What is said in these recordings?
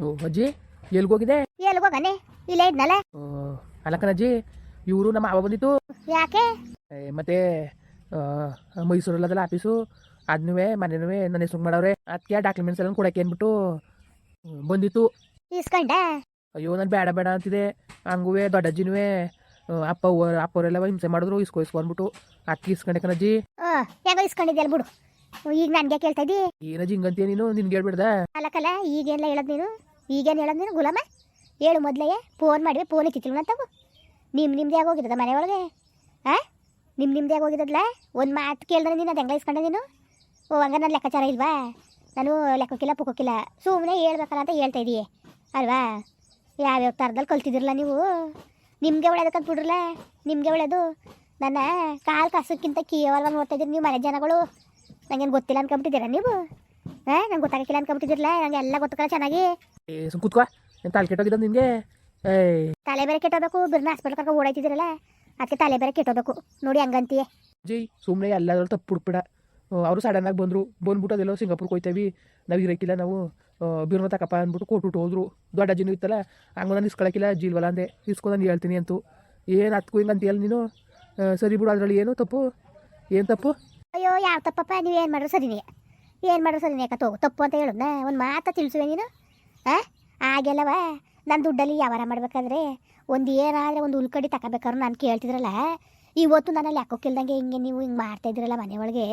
ಓ ಅಜ್ಜಿ ಎಲ್ಗೋಗಿದೆ ಎಲ್ಗೋಗನೆ? ಇಲ್ಲೇ ಇದ್ನಲ್ಲ? ಅಲಕನ ಅಜ್ಜಿ ಇವರು ನಮ್ಮ ಅವ ಬಂದಿತ್ತು. ಯಾಕೆ? ಏ, ಮತ್ತೆ ಆ, ಮೈಸೂರಲ್ಲದಲ್ಲ ಆಫೀಸು ಅದನ್ನೂ ಮನೆನೂ ನನ್ನ ಹೆಸ್ರು ಮಾಡವ್ರೆ. ಅದಕ್ಕೆ ಡಾಕ್ಯುಮೆಂಟ್ಸ್ ಎಲ್ಲ ಕೊಡಕ್ಕೆ ಅಂದ್ಬಿಟ್ಟು ಹ್ಮ್, ಬಂದಿತ್ತು. ಇಸ್ಕೊಂಡೆ? ಅಯ್ಯೋ ನಾನು ಬೇಡ ಬೇಡ ಅಂತಿದೆ. ಹಂಗೂ ದೊಡ್ಡಜ್ಜಿನೂ ಅಪ್ಪ ಅವ್ವ- ಅಪ್ಪವರೆಲ್ಲ ಹಿಂಸೆ ಮಾಡಿದ್ರು ಇಸ್ಕೋ ಇಸ್ಕೊಂಡ್ಬಿಟ್ಟು ಅಕ್ಕಿ ಇಸ್ಕೊಂಡೆ ಕಣಜ್ಜಿ. ಓ ಇಸ್ಕೊಂಡಿದ್ದೆ ಇಸ್ಕೊಂಡಿದ್ಯಲ್ಲ ಬಿಡು. ಈಗ ನನ್ಗೆ ಕೇಳ್ತಾ ಇದ್ದಿ? ಏನಜ್ಜಿ ಹಿಂಗಂತೀಯ ನೀನು? ನಿನ್ಗೆ ಹೇಳ್ಬಿಡ್ದ. ಅಲ್ಲಕಲ್ಲ ಈಗೇನಿಲ್ಲ ಹೇಳದ್ ನೀನು? ಈಗೇನು ಹೇಳದ್ ನೀನು ಗುಲಾಮ? ಹೇಳು ಮೊದಲೇ ಫೋನ್ ಮಾಡಿವೆ ಫೋನ್ ಇತ್ತಿಲ್ಲ ತಗೋ. ನಿಮ್ಮ ನಿಮ್ದೇ ಆಗೋಗಿದ್ದದ ಮನೆ ಒಳಗೆ? ಆ? ನಿಮ್ಮ ನಿಮ್ದೇ ಆಗೋಗಿದ್ದಲ್ಲ ಒಂದು ಮಾತು ಕೇಳಿದ್ರೆ ನೀನು ಅದು ಹೆಂಗ್ ಇಸ್ಕೊಂಡೆ ನೀನು? ಓ ಹಂಗ ನನ್ನ ಲೆಕ್ಕಾಚಾರ ಇಲ್ವಾ? ನಾನು ಲೆಕ್ಕಕ್ಕಿಲ್ಲ ಪುಕ್ಕಕ್ಕಿಲ್ಲ ಸುಮ್ಮನೆ ಹೇಳ್ಬೇಕಲ್ಲ ಅಂತ ಹೇಳ್ತಾ ಇದೀಯ ಅಲ್ವಾ? ಯಾವ್ಯಾವ ಥರದಲ್ಲಿ ಕಲ್ತಿದಿರಲ್ಲ ನೀವು? ನಿಮಗೆ ಒಳ್ಳೇದಕ್ಕಂತ ಬಿಡ್ರಲ್ಲ ನಿಮಗೆ ಒಳ್ಳೇದು? ನನ್ನ ಕಾಲು ಕಸಕ್ಕಿಂತ ಕೇವಲ ನೋಡ್ತಾ ಇದ್ದೀರಿ ನೀವು ಮನೆ ಜನಗಳು. ನಂಗೇನು ಗೊತ್ತಿಲ್ಲ ಅನ್ಕೊಂಬಿಟ್ಟಿದ್ದೀರಾ ನೀವು? ಹಾಂ ನಂಗೆ ಗೊತ್ತಾಗಕ್ಕಿಲ್ಲ ಅನ್ಕೊಂಬಿಟ್ಟಿದ್ದಿರಲ್ಲ ನಂಗೆ ಎಲ್ಲ ಗೊತ್ತಲ್ಲ ಚೆನ್ನಾಗಿ. ಏ ಸುಮ್ ಕೂತ್ಕೋ. ಏನು ತಲೆ ಕೆಟ್ಟೋಗಿದ್ದ ನಿನಗೆ. ಏಯ್. ತಲೆ ಬೇರೆ ಕೆಟ್ಟೋಬೇಕು ಬಿರ್ನ ಹಾಸ್ಪಿಟಲ್ ಕರ್ಕೊಂಡು ಓಡಾಯ್ತಿದ್ದೀರಲ್ಲ ಅದಕ್ಕೆ ತಲೆ ಬೇರೆ ಕೆಟ್ಟೋಬೇಕು ನೋಡಿ ಹಂಗಂತೀಯ. ಜೈ ಸುಮ್ಮನೆ ಎಲ್ಲಾದ್ರೂ ತಪ್ಪು ಹುಡುಕ್ಬಿಡ ಅವರು ಸಡನ್ನಾಗಿ ಬಂದರು. ಬಂದ್ಬಿಟ್ಟು ಅದೆಲ್ಲೋ ಸಿಂಗಾಪುರ್ಗೆ ಹೋಯ್ತೇವಿ. ನಾವು ಇರಕ್ಕಿಲ್ಲ ನಾವು. ಬಿರ್ನ ತಕಪ್ಪ ಅಂದ್ಬಿಟ್ಟು ಕೊಟ್ಬಿಟ್ಟು ಹೋದ್ರು. ದೊಡ್ಡ ಅಜ್ಜಿನೂ ಇತ್ತಲ್ಲ ಹಂಗ ನಾನು ಇಸ್ಕೊಳಕ್ಕಿಲ್ಲ ಜೀಲ್ವಲ್ಲ ಅಂದೆ. ಇಸ್ಕೊ ನಾನು ಹೇಳ್ತೀನಿ ಅಂತೂ. ಏನು ಹತ್ಕೋ ಹಿಂಗೆ ಅಂತೀಯಲ್ಲ ನೀನು? ಆ, ಸರಿ ಬಿಡು ಅದರಲ್ಲಿ ಏನು ತಪ್ಪು? ಏನು ತಪ್ಪು? ಅಯ್ಯೋ, ಯಾವ ತಪ್ಪಪ್ಪ? ನೀವು ಏನು ಮಾಡ್ರು? ಸರಿನೇ. ಏನು ಮಾಡ್ರು? ಸರಿನೇ ಯಾಕೆ ತಗೋ. ತಪ್ಪು ಅಂತ ಹೇಳೋದ್ನ ಒಂದು ಮಾತ ತಿಳಿಸುವೆ ನೀನು? ಹಾಂ ಹಾಗೆಲ್ಲವ? ನನ್ನ ದುಡ್ಡಲ್ಲಿ ವ್ಯವಹಾರ ಮಾಡ್ಬೇಕಾದ್ರೆ ಒಂದು ಏನಾದರೆ ಒಂದು ಉಲ್ಕಡಿ ತಗೋಬೇಕಾದ್ರು ನಾನು ಕೇಳ್ತಿದ್ರಲ್ಲ, ಇವತ್ತು ನನ್ನಲ್ಲಿ ಕೇಳ್ದಂಗೆ ಹಿಂಗೆ ನೀವು ಹಿಂಗೆ ಮಾಡ್ತಾ ಇದ್ದೀರಲ್ಲ ಮನೆ ಒಳಗೆ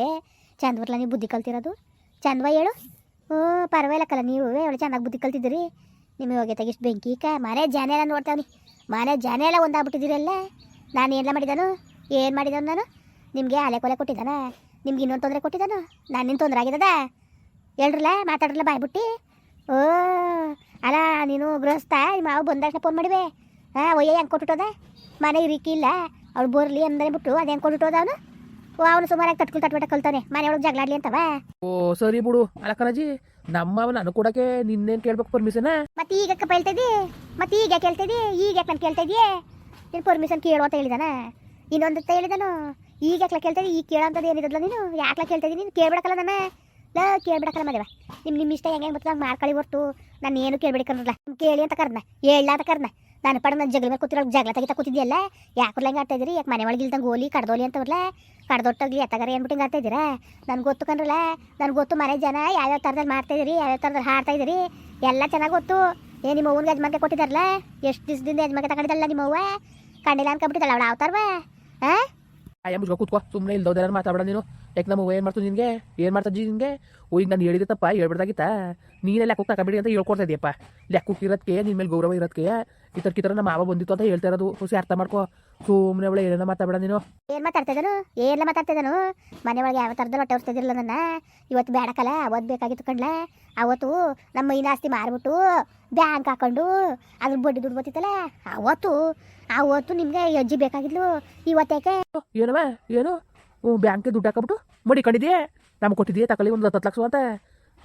ಚಂದ್ವರ್ಲ ನೀವು ಬುದ್ಧಿ ಕಲ್ತಿರೋದು? ಚಂದ್ವ ಹೇಳು. ಹ್ಞೂ ಪರವಾಗಿಲ್ಲಕ್ಕಲ್ಲ ನೀವು ಒಳ್ಳೆ ಚೆನ್ನಾಗಿ ಬುದ್ಧಿ ಕಲ್ತಿದ್ದೀರಿ? ನಿಮಗೆ ಹೋಗಿ ತೆಗಿಷ್ಟು ಬೆಂಕಿ, ಕ? ಮನೆ ಜನ ಎಲ್ಲ ನೋಡ್ತಾವ್ನಿ. ಮನೆ ಜನ ಎಲ್ಲ ಒಂದಾಗ್ಬಿಟ್ಟಿದ್ದೀರಲ್ಲ ನಾನು ಏನೆಲ್ಲ ಮಾಡಿದನು? ಏನು ಮಾಡಿದಾನು ನಾನು? ನಿಮಗೆ ಆಲೆ ಕೊಲೆ ಕೊಟ್ಟಿದ್ದಾನ? ನಿಮ್ಗೆ ಇನ್ನೊಂದು ತೊಂದರೆ ಕೊಟ್ಟಿದ್ದಾನು? ನಿನ್ನ ತೊಂದರೆ ಆಗಿದ್ದದ? ಹೇಳ್ರಲ್ಲ ಮಾತಾಡ್ರಲ್ಲ ಬಾಯ್ಬಿಟ್ಟು ಓ ಅಲ್ಲ ನೀನು ಗೃಹಸ್ಥ ನಿಮ್ಮ ಮಾವು ಬಂದಾಗ ಫೋನ್ ಮಾಡಿವೆ. ಹಾಂ ಒಯ್ಯ ಹೆಂಗೆ ಕೊಟ್ಬಿಟ್ಟೋದ? ಮನೆ ಇಲ್ಲ. ಅವ್ಳು ಬೋರ್ಲಿ ಅಂದರೆ ಬಿಟ್ಟು ಅದು ಹೆಂಗೆ ಕೊಟ್ಬಿಟ್ಟೋದ ಅವನು? ಓ ಅವನು ಸುಮಾರಾಗಿ ತಟ್ಕೊಳ್ ತಟ್ಬಿಟ್ಟ ಕಲ್ತಾನೆ ಮನೆ ಒಳಗೆ ಜಗಳಾಡ್ಲಿ ಅಂತವ? ಓ ಸರಿ ಬಿಡು. ಅಲ್ಲ ಕಣಜಿ ನಮ್ಮ ನಾನು ಅನುಕೂಡಕ್ಕೆ ನಿನ್ನೇನು ಕೇಳ್ಬೇಕು ಪರ್ಮಿಷನ್ ಮತ್ತೆ ಈಗ ಯಾಕೆ ಹೇಳ್ತಾ ಇದ್ದಿ ಮತ್ತೆ ಈಗ ಕೇಳ್ತಿದ್ದಿ ಈಗ ಯಾಕೆ ನಾನು ನೀನು ಪರ್ಮಿಷನ್ ಕೇಳು ಅಂತ ಹೇಳಿದಾನ? ಇನ್ನೊಂದು ಅಂತ ಹೇಳಿದಾನು? ಈಗ ಯಾಕೆ ಕೇಳ್ತಾ ಈಗ ಕೇಳೋಂಥದ್ದು ಏನಿದಲ್ಲ ನೀನು? ಯಾಕೆ ಕೇಳ್ತಾ ನೀನು? ಕೇಳ್ಬಿಡಕಲ್ಲ ನಮ್ಮ? ಲ, ಕೇಳ್ಬಿಡಕಲ್ಲ ಮದುವೆ. ನಿಮ್ಮ ನಿಮ್ಮ ಇಷ್ಟ ಹೆಂಗೆ ಬರ್ತದೆ ಹಂಗೆ ಮಾಡ್ಕೊಳ್ಳಿ ಹೊರ್ತು. ನಾನು ಏನು ಕೇಳ್ಬಿಡಿಕಲ್ಲ ಕೇಳಿ ಅಂತ ಕರ್ನ. ಹೇಳ ಅಂತ ಕರ್ನ. ನಾನು ಪಡ ನನ್ನ ಜಗಳ ಮೇಲೆ ಕೂತಿರೋ ಜಗಳ ತೆಗಿತಾ ಕೂತಿದ್ಯಲ್ಲ ಯಾಕೆ ಹಂಗೆ ಆಡ್ತಾ ಇದ್ದೀರಿ ಯಾಕೆ ಮನೆ ಒಳಗೆ ಇಲ್ದಂಗೆ ಗೋಲಿ ಕಡ್ದೋಲಿ ಅಂತವ್ರಲ್ಲ? ಕಡ್ದೊಟ್ಟಾಗ್ಲಿ ಎತ್ತಗಾರ ಏನ್ಬಿಟ್ಟು ಹಿಂಗೆ ಆಡ್ತಾ ಇದ್ದೀರಾ ನನ್ಗೆ ಗೊತ್ತು ಕಣ್ರಲ್ಲ. ನನ್ಗೆ ಗೊತ್ತು ಮನೆ ಜನ ಯಾವ್ಯಾವ ಥರದಲ್ಲಿ ಮಾಡ್ತಾ ಇದ್ದೀರಿ ಯಾವ್ಯಾವ ಥರದಲ್ಲಿ ಹಾಡ್ತಾ ಇದ್ದೀರಿ ಎಲ್ಲ ಚೆನ್ನಾಗಿ ಗೊತ್ತು. ಏ, ನಿಮ್ಮ ಅವ್ನಿಗೆ ಯಜಮಾನ್ಗೆ ಕೊಟ್ಟಿದ್ದಾರಲ್ಲ? ಎಷ್ಟು ದಿವಸದಿಂದ ಯಜಮಾನ್ಗೆ ತಗೊಂಡಿದ್ದಲ್ಲ ನಿಮ್ಮ ಅವ್ವ? ಕಂಡಿಲ್ಲ ಅನ್ಕೊಂಬಿಟ್ಟಿದ್ದಲ್ಲ ಅವಳು ಅವತಾರವ ಹಾಂ ಅಯ್ಯ ಮುಚ್ಕೊ ಕೂತ್ಕೋ ಸುಮ್ಮನೆ ಇಲ್ದೋದೇನಾರು ಮಾತಾಡ ನೀನು. ಯಾಕೆ ನಮ್ಮ ಏನು ಮಾಡ್ತು ನಿನಗೆ? ಏನು ಮಾಡ್ತಜ್ಜಿ ನಿನಗೆ? ಓ, ಈಗ ನಾನು ಹೇಳಿದೆ ತಪ್ಪ, ಹೇಳ್ಬಿಡ್ದಾಗಿತ್ತ? ನೀನೇ ಲೆಕ್ಕ ತಗೊಬೇಡಿ ಅಂತ ಹೇಳ್ಕೊಡ್ತಾ ಇದೆಯಪ್ಪ. ಲೆಕ್ಕಕ್ಕೆ ಇರೋದಕ್ಕೆ ನಿನ್ನ ಮೇಲೆ ಗೌರವ ಇರೋದಕ್ಕೆ ಈ ಥರ ಕಿತರ ನಮ್ಮ ಮಾವ ಬಂದಿತ್ತು ಅಂತ ಹೇಳ್ತಾ ಇರೋದು. ಹುಸಿ ಅರ್ಥ ಮಾಡ್ಕೋ. ಸುಮ್ಮನೆ ಅವಳೆ ಏನ ಮಾತಾಡ ನೀನು. ಏನ್ ಮಾತಾಡ್ತಾ ಇದ್ದಾನು ಏನೆಲ್ಲ ಮಾತಾಡ್ತಾ ಇದ್ದಾನು ಮನೆ ಒಳಗೆ ಯಾವ ಥರದಲ್ಲಿ ಹೊಟ್ಟೆ ಹೊರ್ತಿದ್ದಿರಲ್ಲ ನನ್ನ. ಇವತ್ತು ಬೇಡಕಲ್ಲ ಅವತ್ತು ಬೇಕಾಗಿತ್ತು ಕಣ್ಲ ಅವತ್ತು ನಮ್ಮ ಮೈನ ಆಸ್ತಿ ಮಾರ್ಬಿಟ್ಟು ಬ್ಯಾಂಕ್ ಹಾಕೊಂಡು ಅದ್ರ ಬಡ್ಡಿ ದುಡ್ಡು ಬರ್ತಿತ್ತಲ್ಲ ಅವತ್ತು ಅವತ್ತು ನಿಮಗೆ ಅಜ್ಜಿ ಬೇಕಾಗಿದ್ಲು. ಇವತ್ತೇಕೆ ಏನವ? ಏನು? ಬ್ಯಾಂಕ್ ಬ್ಯಾಂಕ್ಗೆ ದುಡ್ಡು ಹಾಕಬಿಟ್ಟು ಮಡಿ ಕಂಡಿದ್ಯೆ? ನಮ್ಗೆ ಕೊಟ್ಟಿದ್ಯೆ ತಕಲಿ ಒಂದು ಹತ್ತು ಲಕ್ಷ ಅಂತ.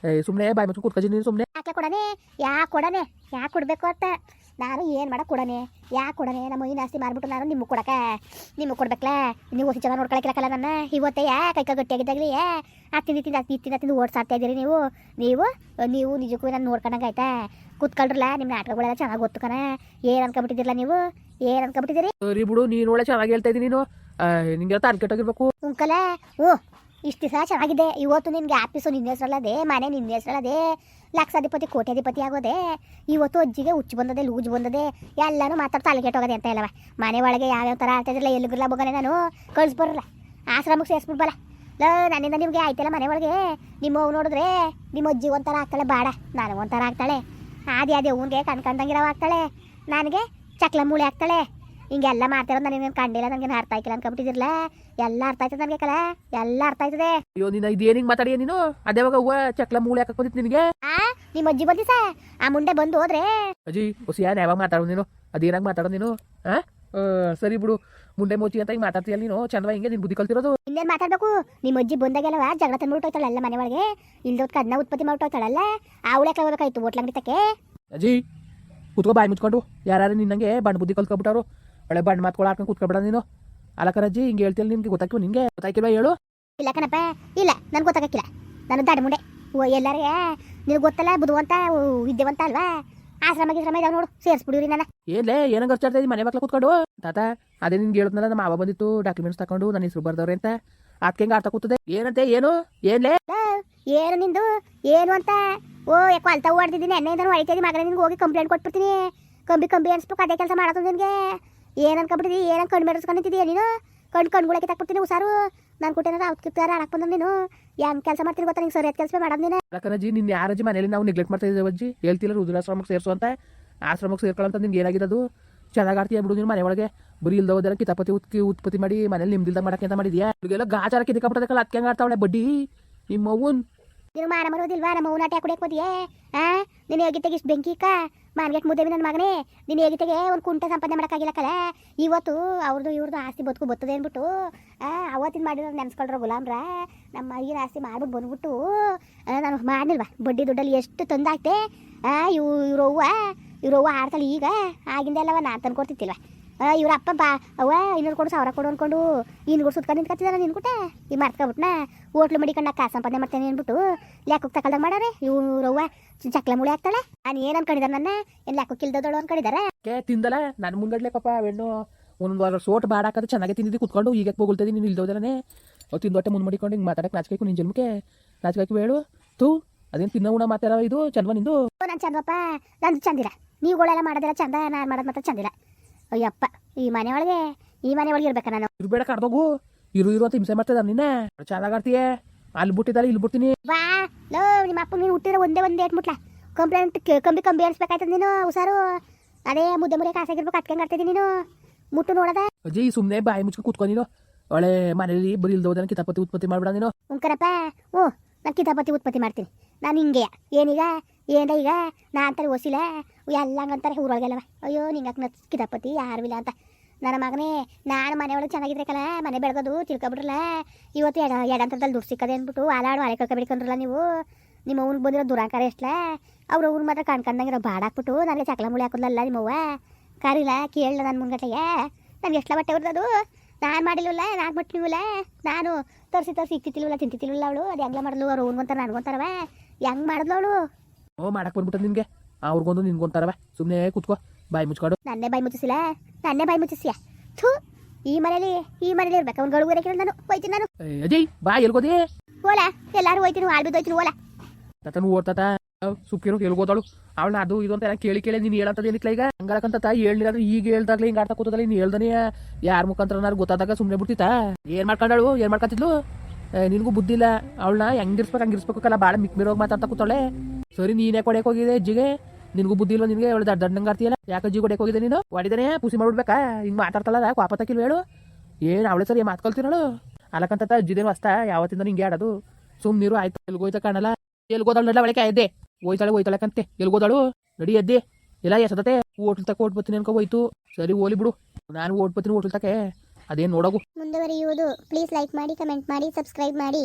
ಸುಮ್ನೆ ಸುಮ್ಮನೆ ಬಾಯ್ ಮುಚ್ಚು ಕೂತ್ಕೊಜಿ ನೀನು ಸುಮ್ಮನೆ ಯಾಕೆ ಕೊಡನೆ? ಯಾಕೆ ಕೊಡನೆ? ಯಾಕೆ ಕೊಡಬೇಕು ಅಂತ? ನಾನು ಏನು ಮಾಡಕ್ಕೆ ಕೊಡನೆ? ಯಾಕೆ ಕೊಡನೆ? ನಮ್ಮ ಮೈನ ಆಸ್ತಿ ಮಾರ್ಬಿಟ್ಟು ನಾನು ನಿಮಗೆ ಕೊಡಕ ನಿಮಗೆ ಕೊಡ್ಬೇಕಲ್ಲ ನೀವು ಹೊಸ ಚೆನ್ನಾಗಿ ನೋಡ್ಕೊಳಕ್ಕಿಲ್ಲಕಲ್ಲ ನನ್ನ? ಇವತ್ತೆ ಯಾ ಕೈಕ ಗಟ್ಟಿಯಾಗಿದ್ದಾಗಲಿ ಏ ಆ ತಿಂದು ತಿಂದು ತಿಂದು ತಿಂದು ತಿಂದು ಓಡಿಸಾಡ್ತಾ ಇದ್ದೀರಿ ನೀವು? ನೀವು ನೀವು ನಿಜಕ್ಕೂ ನಾನು ನೋಡ್ಕೊಂಡಂಗೆ ಆಯ್ತಾ? ಕೂತ್ಕೊಳ್ರಲ್ಲ ನಿಮ್ಮ ನಾಟಕಗಳೆಲ್ಲ ಚೆನ್ನಾಗಿ ಗೊತ್ತು ಕಣ. ಏನು ಅನ್ಕೊಂಬಿಟ್ಟಿದ್ದೀರಲ್ಲ ನೀವು? ಏನು ಅನ್ಕೊಂಬಿಟ್ಟಿದ್ದೀರಿ ಸರಿ ಬಿಡು ನೀನು ಒಳ್ಳೆ ಚೆನ್ನಾಗಿ ಹೇಳ್ತಾ ಇದ್ದೀನಿ ನೀನು. ನಿಂಗೆ ತಾನು ಕೆಟ್ಟೋಗಿರ್ಬೇಕು. ಉಂಕಲೇ? ಓ ಇಷ್ಟು ದಿವಸ ಚೆನ್ನಾಗಿದೆ ಇವತ್ತು ನಿನಗೆ ಆಫೀಸು ನಿನ್ನ ಹೆಸರಲ್ಲದೆ, ಮನೆ ನಿನ್ನ ಹೆಸರಲ್ಲದೆ, ಲಕ್ಷಾಧಿಪತಿ, ಕೋಟ್ಯಾಧಿಪತಿ ಆಗೋದೆ, ಇವತ್ತು ಅಜ್ಜಿಗೆ ಹುಚ್ಚು ಬಂದದೆ, ಲೂಜ್ ಬಂದದೆ, ಎಲ್ಲನೂ ಮಾತಾಡ್ತಾ ಅಲ್ಲಿಗೆಟ್ಟೋಗದೆ ಅಂತ ಹೇಳವ ಮನೆ ಒಳಗೆ ಯಾವ್ಯಾವ ಥರ ಆಡ್ತಾ ಇದ್ರಲ್ಲ ಎಲ್ಲಿಗಿರಲ್ಲ ಮಗನೇ ನಾನು ಕಳಿಸ್ಬರಲ್ಲ ಆಶ್ರಮಕ್ಕೆ ಸೇರಿಸ್ಬಿಡ್ಬಲ್ಲ ಲ, ನನ್ನಿಂದ ನಿಮಗೆ ಆಯ್ತಲ್ಲ ಮನೆ ಒಳಗೆ? ನಿಮ್ಮ ಅವ್ವ ನೋಡಿದ್ರೆ, ನಿಮ್ಮ ಅಜ್ಜಿ ಒಂಥರ ಆಗ್ತಾಳೆ ಬಾಡ, ನಾನು ಒಂಥರ ಆಗ್ತಾಳೆ. ಆದಿ ಆದಿ ಅವನಿಗೆ ಕಣ್ಕಂಡಂಗಿರವ ಆಗ್ತಾಳೆ. ನನಗೆ ಚಕ್ಲ ಮೂಳೆ ಆಗ್ತಾಳೆ. ಹಿಂಗೆಲ್ಲ ಮಾಡ್ತಿರೋದು ನನಗೆ ಕಂಡಿಲ್ಲ ನನಗೆ ಅರ್ಥ ಆಯ್ಕಿಲ್ಲ ಅನ್ಕೊಂಬಿಟ್ಟಿದಿರಲ್ಲ ಎಲ್ಲ ಅರ್ಥ ಆಯ್ತದೆ ನನಗೆ ಕಲ? ಎಲ್ಲ ಅರ್ಥ ಆಯ್ತದೆ? ಅಯ್ಯೋ ನೀನು ಇದೇನಿಗೆ ಮಾತಾಡಿಯ ನೀನು? ಅದೇವಾಗ ಹೂವ ಚಕ್ಲ ಮೂಳೆ ಹಾಕಕ್ ಬಂದಿತ್ತು ನಿನಗೆ? ಆ ನಿಮ್ಮ ಅಜ್ಜಿ ಬಂದಿ ಸಾ ಆ ಮುಂಡೆ ಬಂದು ಹೋದ್ರೆ? ಅಜ್ಜಿ ಹೊಸಿಯಾನ ಯಾವಾಗ ಮಾತಾಡೋದು ನೀನು? ಅದೇನಾಗ ಮಾತಾಡೋ ನೀನು? ಆ? ಸರಿ ಬಿಡು. ಮುಂಡೆ ಮೋಚಿ ಅಂತ ಹಿಂಗೆ ಮಾತಾಡ್ತೀಯಲ್ಲ ನೀನು? ಚಂದವ ಹಿಂಗೆ ನಿನ್ ಬುದ್ಧಿ ಕಲ್ತಿರೋದು. ಇನ್ನೇನು ಮಾತಾಡ್ಬೇಕು? ನಿಮ್ಮ ಅಜ್ಜಿ ಬಂದಾಗೆಲ್ಲವ ಜಗಳ ತಂದ್ಬಿಟ್ಟು ಎಲ್ಲ ಮನೆ ಒಳಗೆ? ಇಲ್ದೋದ್ ಕದ್ನ ಉತ್ಪತ್ತಿ ಮಾಡ್ಬಿಟ್ಟೋಯ್ತಾಳಲ್ಲ ಅವಳೆ ಹೋಗ್ಬೇಕಾಯ್ತು ಹೋಟ್ಲಂಗಡಿ ತಕ್ಕೆ ಅಜ್ಜಿ ಕುತ್ಕೋ ಬಾಯಿ ಮುಚ್ಕೊಂಡು. ಯಾರು ನಿನ್ನಂಗೆ ಬಣ್ಣ ಬುದ್ಧಿ ಕಲ್ತ್ಕೊಬಿಟ್ಟಾರು ಒಳ್ಳೆ ಬಣ್ಣ ಮಾತ್ಕೊಳ ಹಾಕೊಂಡು ಕೂತ್ಕೊಬೇಡ ನೀನು. ಅಲಕರಜ್ಜಿ ಹಿಂಗೆ ಹೇಳ್ತಿಲ್ಲ ನಿಮ್ಗೆ ಗೊತ್ತಾಕಿವ ನಿಂಗೆ? ಗೊತ್ತಾಕಿಲ್ವಾ ಹೇಳು? ಇಲ್ಲ ಕಣಪ್ಪ ಇಲ್ಲ ನನ್ಗೆ ಗೊತ್ತಾಗಕ್ಕಿಲ್ಲ. ನಾನು ದಾಡಿ ಮುಂಡೆ. ಓ ಎಲ್ಲಾರಿಗೆ ನಿನಗೆ ಗೊತ್ತಲ್ಲ ಬುದ್ಧವಂತ ವಿದ್ಯವಂತ ಅಲ್ವಾ? ಆಶ್ರಮ ಗಿಶ್ರಮ ಇದಾವ ನೋಡು ಸೇರಿಸ್ಬಿಡಿವ್ರಿ ನನ್ನ. ಏನ್ಲೇ ಏನಂಗ ಖರ್ಚಾಡ್ತಾ ಇದ್ದೀನಿ ಮನೆ ಮಕ್ಳು ಕೂತ್ಕೊಂಡು? ತಾತ ಅದೇ ನಿನ್ಗೆ ಹೇಳಿದ್ನಲ್ಲ ನಮ್ಮ ಮಾವ ಬಂದಿತ್ತು ಡಾಕ್ಯುಮೆಂಟ್ಸ್ ತಕೊಂಡು ನನ್ನ ಹೆಸರು ಬರ್ದವ್ರೆ ಅಂತ. ಅದಕ್ಕೆ ಹೆಂಗೆ ಅರ್ಥ ಕೂತದೆ? ಏನಂತೆ ಏನು? ಏನ್ಲೇ? ಏನು ನಿಂದು? ಏನು ಅಂತ? ಓ ಯಾಕೋ ಅಲ್ತಾ ಓಡ್ತಿದ್ದೀನಿ ಎಣ್ಣೆಯಿಂದ ಹೊಡಿತೀನಿ ಮಗನ ನಿನ್ಗೆ ಹೋಗಿ ಕಂಪ್ಲೇಂಟ್ ಕೊಟ್ಬಿಡ್ತೀನಿ. ಕಂಬಿ ಕಂಬಿ ಅನ್ಸ್ಬೇಕು ಅದೇ ಕೆಲಸ ಮಾಡೋದು ನಿನಗೆ. ಏನು ಏನಂತ ಕಣ್ ಕಣ್ಣು ಮೆರೆಸ್ಕೊಂಡಿದ್ದೀಯ ನೀನು? ಕಣ್ಣು ಕಣ್ಗುಳಕ್ಕೆ ತಕ್ಬಿಡ್ತೀನಿ ಹುಷಾರು. ನಾನು ಕೊಟ್ಟೇನಾರ ಅವ್ಕೆ ಕಿತ್ತಾರ ಆಡಕ್ಕೆ ಬಂದ ನೀನು. ಹೆಂಗ್ ಕೆಲಸ ಮಾಡ್ತೀನಿ ಗೊತ್ತಾ ನಿಂಗೆ ಸರಿ ಕೆಲಸ ಮಾಡಮ್ ನೀನು? ಯಾಕಂದ್ರೆ ನಿನ್ನ ಯಾರಜ್ಜಿ ಮನೇಲಿ ನಾವು ನೆಗ್ಲೆಕ್ಟ್ ಮಾಡ್ತಾ ಇದ್ದೇವೆ ಅಜ್ಜಿ? ಹೇಳ್ತಿಲ್ಲ ರುದ್ರಾಶ್ರಮಕ್ಕೆ ಸೇರಿಸು ಅಂತ. ಆಶ್ರಮಕ್ಕೆ ಸೇರ್ಕೊಳ್ಳಂತ ನಿಂಗೆ ಏನಾಗಿದೆ ಅದು ಚೆನ್ನಾಗಿ ಆಡ್ತೀಯ ಬಿಡು ನೀನು ಮನೆ ಒಳಗೆ? ಬರೀ ಇಲ್ದ ಹೋದ್ರೆ ಕಿತಾಪತಿ ಉತ್ಕಿ ಉತ್ಪತ್ತಿ ಮಾಡಿ ಮನೇಲಿ ನಿಮ್ದಿಲ್ದ ಮಾಡಕ್ಕೆ ಅಂತ ಮಾಡಿದ್ಯಾ? ಇವಾಗೆಲ್ಲ ಗಾಚಾರ ಕಿದಕಬಿಟ್ಟದಕ್ಕಲ್ಲ ಅದಕ್ಕೆ ಹೆಂಗೆ ಆಡ್ತಾವಳೆ ಬಡ್ಡಿ? ನಿಮ್ಮ ಅವ್ವನ್? ನೀನು ಮಾನ ಮರೋದಿಲ್ವಾ ನಮ್ಮ ಅವ್ನ ಆಟ ಕುಡಿಯಕ್ಕೆ ಹೋದಿಯೇ? ಆ? ನೀನು ಹೇಗಿತ್ತೆಗೆ ಇಷ್ಟು ಬೆಂಕಿ ಇಕ್ಕ ಮಾನ್ಗೆಟ್ ಮುದ್ದೆ ನನ್ನ ಮಗನೇ, ನೀನು ಹೇಗಿತ್ತೆಗೆ ಒಂದು ಕುಂಟೆ ಸಂಪಾದನೆ ಮಾಡೋಕ್ಕಾಗಿಲ್ಲಕ್ಕಲ್ಲ ಇವತ್ತು ಅವ್ರದ್ದು ಇವ್ರದ್ದು ಆಸ್ತಿ ಬದುಕು ಬರ್ತದೆ ಅಂದ್ಬಿಟ್ಟು ಅವತ್ತಿನ ಮಾಡಿರೋ ನೆನ್ಸ್ಕೊಳ್ರ ಗುಲಾಮ್ರ, ನಮ್ಮ ಈಗಿನ ಆಸ್ತಿ ಮಾಡ್ಬಿಟ್ಟು ಬಂದ್ಬಿಟ್ಟು ನಾನು ಮಾಡಿಲ್ವಾ ಬಡ್ಡಿ ದುಡ್ಡಲ್ಲಿ ಎಷ್ಟು ತೊಂದಾಗ್ತೆ ಇವ್ ಇವ್ರವ್ವ ಇವ್ರವ್ವ ಆಡ್ತಾಳೆ ಈಗ, ಆಗಿಂದೆಲ್ಲವ ನಾನು ತಂದು ಕೊಡ್ತಿತ್ತಿಲ್ವ ಇವ್ರ ಅಪ್ಪ ಬಾ. ಅವ ಇನ್ನೂರು ಕೊಡು ಸಾವಿರ ಕೊಡು ಅನ್ಕೊಂಡು ಇನ್ಗಳು ಸುತ್ಕೊಂಡು ನಿಂತ್ಕತ್ತಿದಾರ ನಿನ್ ಕೊಟ್ಟೆ ಈ ಮರ್ತ್ಕೊಬಿಟ್ನಾ ಹೋಟ್ಲು ಮಡಿಕೊಂಡು ನಾ ಕಾಸು ಸಂಪಾದನೆ ಮಾಡ್ತೇನೆ ಅಂದ್ಬಿಟ್ಟು ಲ್ಯಾಕೋಕ್ ತಕಲ್ದಾಗ ಮಾಡಾರೆ ಇವ್ರವ್ವ ಚಕ್ಲ ಮುಳಿ ಆಗ್ತಾಳೆ ನಾನು ಏನು ಅನ್ಕೊಂಡಿದ್ದಾರೆ ನನ್ನ? ಏನ್ ಲ್ಯಾಕೋಕ್ ಇಲ್ದದಳು ಅನ್ಕೊಂಡಿದ್ದಾರೆ ಏ ತಿಂದಲ್ಲ ನನ್ನ ಮುಂಗಡ್ಲೆ ಪಾಪ ಹೆಣ್ಣು ಒಂದೊಂದು ಸೋಟ್ ಬಾಡಾಕದು ಚೆನ್ನಾಗಿ ತಿಂದಿದ್ದು ಕುತ್ಕೊಂಡು ಈಗ ಹೋಗ್ತದೆ ನೀನು ಇಲ್ದೋದನೇ ಅವು ತಿಂದೊಟ್ಟೆ ಮುಂದೆ ಮಡಿಕೊಂಡು ಹಿಂಗೆ ಮಾತಾಡಕ್ಕೆ ನಾಚ್ಬೇಕು ನಿನ್ನ ಜನ್ಮಕ್ಕೆ. ನಾಚ್ಬೇಕು ಹೇಳು. ತೂ ಅದೇನು ತಿನ್ನೋ ಉಣ ಮಾತಾಡೋ ಇದು? ಚಂದವ ನಿಂದು? ನಾನು ಚಂದಪ್ಪ ನಂದು ಚಂದಿಲ್ಲ ನೀವುಗಳೆಲ್ಲ ಮಾಡೋದೆಲ್ಲ ಚಂದ ನಾನು ಮಾಡೋದು ಮಾತ್ರ ಚಂದಿಲ್ಲ ಅಯ್ಯಪ್ಪ ಈ ಮನೆ ಒಳಗೆ ಈ ಮನೆ ಒಳಗೆ ಇರ್ಬೇಕಾ ನಾನು? ಇರ್ಬೇಡ ಕಡ್ದೋಗು ಇರು ಇರು ಅಂತ ಹಿಂಸೆ ಮಾಡ್ತದ ನಿನ್ನ. ಚೆನ್ನಾಗಿ ಆಡ್ತೀಯ. ಅಲ್ಲಿ ಬಿಟ್ಟಿದ್ದಾಳೆ ಇಲ್ಲಿ ಬಿಡ್ತೀನಿ ಬಾ ಲೋ ನಿಮ್ಮ ಅಪ್ಪ ನೀನು ಹುಟ್ಟಿರೋ ಒಂದೇ ಒಂದೇ ಏಟ್ಮುಟ್ಲ ಕಂಪ್ಲೇಂಟ್ ಕಂಬಿ ಕಂಬಿ ಅನ್ಸ್ಬೇಕಾಯ್ತದ ನೀನು ಹುಷಾರು. ಅದೇ ಮುದ್ದೆ ಮುರಿಯಕ್ಕೆ ಆಸೆಗಿರ್ಬೇಕು ಅಟ್ಕೆ ಆಡ್ತಿದ್ದೀನಿ ನೀನು. ಮುಟ್ಟು ನೋಡದ. ಅಜ್ಜಿ ಸುಮ್ಮನೆ ಬಾಯಿ ಮುಚ್ಚಿ ಕೂತ್ಕೊ ನೀನು. ಒಳ್ಳೆ ಮನೇಲಿ ಬರೀ ಇಲ್ದೋದನ್ನ ಕಿತಾಪತಿ ಉತ್ಪತ್ತಿ ಮಾಡ್ಬಿಡ ನೀನು. ಉಂಕರಪ್ಪ ಓ ನಾನು ಕಿತಾಪತಿ ಉತ್ಪತ್ತಿ ಮಾಡ್ತೀನಿ. ನಾನು ಹಿಂಗೆ ಏನೀಗ ಏನ ಈಗ? ನಾ ಅಂತಾರೆ ಒಸಿಲ? ಎಲ್ಲ ಹಂಗಂತಾರೆ ಊರೊಳಗೆಲ್ಲವ. ಅಯ್ಯೋ ನಿಂಗೆ ನತ್ ಯಾರು ಯಾರಿಲ್ಲ ಅಂತ. ನನ್ನ ಮಗನೇ, ನಾನು ಮನೆ ಒಳಗೆ ಚೆನ್ನಾಗಿದ್ರೆ ಕಲ ಮನೆ ಬೆಳಗೋದು, ತಿಳ್ಕೊಬಿಡ್ರಲ್ಲ. ಇವತ್ತು ಎಡ, ಎಡಂತರದಲ್ಲಿ ದುಡ್ಡು ಸಿಕ್ಕದೆ ಅಂದ್ಬಿಟ್ಟು ಆಲಾಡು ಅಲೆ ಕಳ್ಕೊಬಿಡ್ಕೊಂಡ್ರಲ್ಲ ನೀವು. ನಿಮ್ಮ ಅವ್ನಿಗೆ ಬಂದಿರೋ ದುರಾಂಕಾರ ಎಷ್ಟಲ? ಅವ್ರ ಅವ್ರ ಮಾತ್ರ ಕಣ್ಕಂಡಂಗಿರೋ ಬಾಡಾಕ್ಬಿಟ್ಟು ನನಗೆ ಚಕ್ಲ ಮುಳಿ ಹಾಕೋದಲ್ಲ ನಿಮ್ಮವ್ವ. ಕರಿಲ್ಲ ಕೇಳಲ್ಲ ನನ್ನ ಮುಂಗಟ್ಟೆಗೆ ನನಗೆ ಎಷ್ಟಲ ಬಟ್ಟೆ ಹೊರ್ದದು ನಾನು ಮಾಡಿಲ್ವಲ್ಲ ನಾನು ಮಟ್ಟಿಲ್ವಲ್ಲ ನಾನು ತರಿಸಿ ತರಿಸಿ ಇಕ್ತಿತ್ತಿಲ್ವಲ್ಲ ತಿಂತಿತ್ತಿಲ್ವಲ್ಲ ಅವಳು. ಅದು ಹೆಂಗ್ಲ ಮಾಡಿದ್ಲು ಅವ್ರು ಅವ್ನಿಗೊಂತಾರ ನನಗೊಂತಾರವ ಹೆಂಗ್ ಮಾಡಿದ್ಲು ಅವಳು? ಓ, ಮಾಡಕ್ ಬಂದ್ಬಿಟ್ಟು ನಿನ್ಗೆ ಅವ್ರಿಗೊಂದು ನಿನ್ಗೊಂತಾರವ ಸುಮ್ಮನೆ ಕುತ್ಕೋ. ಬಾಯಿ ಮುಚ್ಕೊಂಡು. ನನ್ನೇ ಬಾಯಿ ಮುಚ್ಚಿಸಿಲ್ಲ. ನನ್ನೇ ಬಾಯಿ ಮುಚ್ಚಿಸಿಯ? ಥೂ. ಈ ಮನೇಲಿ ಈ ಮನೇಲಿ ಇರ್ಬೇಕು. ಅವ್ನು ಗಳು ಕೇಳಿ ನಾನು. ಹೋಯ್ತೀನಿ ನಾನು. ಅಜಯ್ ಬಾ ಎಲ್ಗೋದಿ ಓಲ. ಎಲ್ಲಾರು ಹೋಯ್ತೀನಿ ಆಳ್ ಬಿದ್ದು ಹೋಯ್ತೀನಿ ಓಲ. ತತನು ಓಡ್ತಾತ ಸುಕ್ಕಿರು ಎಲ್ಗೋದಳು ಅವಳನ್ನ ಅದು ಇದು ಅಂತ ಕೇಳಿ ಕೇಳಿ ನೀನು ಹೇಳಂತದ ಏನಿಕ್ಲ ಈಗ? ಹೇಳಿ ಹೇಳಿದ್ರೆ ಈಗ ಹೇಳ್ದಾಗ್ಲಿ ಹಿಂಗೆ ಆಡ್ತಾ ಕೂತದಲ್ಲ ನೀನು ಹೇಳ್ದನೇ. ಯಾರ ಮುಖಾಂತರ ನಾನು ಗೊತ್ತಾದಾಗ ಸುಮ್ಮನೆ ಬಿಡ್ತಿತ್ತಾ ಏನ್ ಮಾಡ್ಕೊಂಡಳು? ಏನ್ ಮಾಡ್ಕೊತಿದ್ಲು ನಿನಗೂ ನಿನ್ಗೂ ಬುದ್ಧಿ ಇಲ್ಲ. ಅವಳನ್ನ ಹೆಂಗಿರ್ಸ್ಬೇಕು ಹಂಗಿರ್ಸ್ಬೇಕಲ್ಲ ಭಾಳ ಮಿಕ್ ಹೋಗಿ ಮಾತಾಡ್ತಾ ಕೂತಾಳೆ ಸರಿ ನೀನೇ ಕೊಡಕ್ಕೆ ಹೋಗಿದೆ ಅಜ್ಜಿಗೆ? ನಿನ್ಗೂ ಬುದ್ಧಿ ಇಲ್ಲ ನಿನ್ಗೆ? ಹೇಳಿದ ದಡ್ಡ ಆಡ್ತೀಯಲ್ಲ? ಯಾಕೆ ಜೀವ ಕೊಡಕ್ಕೆ ಹೋಗಿದೆ ನೀನು? ಹೊಡಿದಾನೆ, ಪುಸಿ ಮಾಡ್ಬಿಡ್ಬೇಕಾ? ಹಿಂಗೆ ಮಾತಾಡ್ತಲ್ಲ ವಾಪ ತಕಿಲ್ವ ಹೇಳು. ಏನು ಅವಳೆ ಸರಿ ಮಾತು ಕಲ್ತಿನಳು ಅಲ್ಲಕಂತ ಅಜ್ಜಿದೇನು ಅಸ್ತ ಯಾವತ್ತಿಂದ ನಿಂಗೆ ಆಡೋದು. ಸುಮ್ ನೀರು ಆಯ್ತು, ಎಲ್ಗೋಯ್ತ ಕಾಣಲ್ಲ. ಎಲ್ಗೋದಳು ನಡ್ಲ ಒಳಗೆ ಎದ್ದೆ. ಹೋಯ್ತಾಳೆ ಹೋಯ್ತಾಳೆ ಕಂತೆ. ಎಲ್ಗೋದಳು? ನಡಿ, ಎದ್ದೆ. ಎಲ್ಲ ಎಸದತೆ ಹೋಟ್ಲ್ ತಕ ಓಟ್ ಬತ್ತೀನಿ ಅನ್ಕೊ, ಹೋಯ್ತು. ಸರಿ, ಓಲಿ ಬಿಡು. ನಾನು ಓಟ್ ಬತ್ತೀನಿ ಹೋಟ್ಲ್ ತಕೆ ಅದೇನು ನೋಡೋಗು. ಮುಂದುವರಿಯುವುದು. ಪ್ಲೀಸ್ ಲೈಕ್ ಮಾಡಿ, ಕಮೆಂಟ್ ಮಾಡಿ, ಸಬ್ಸ್ಕ್ರೈಬ್ ಮಾಡಿ.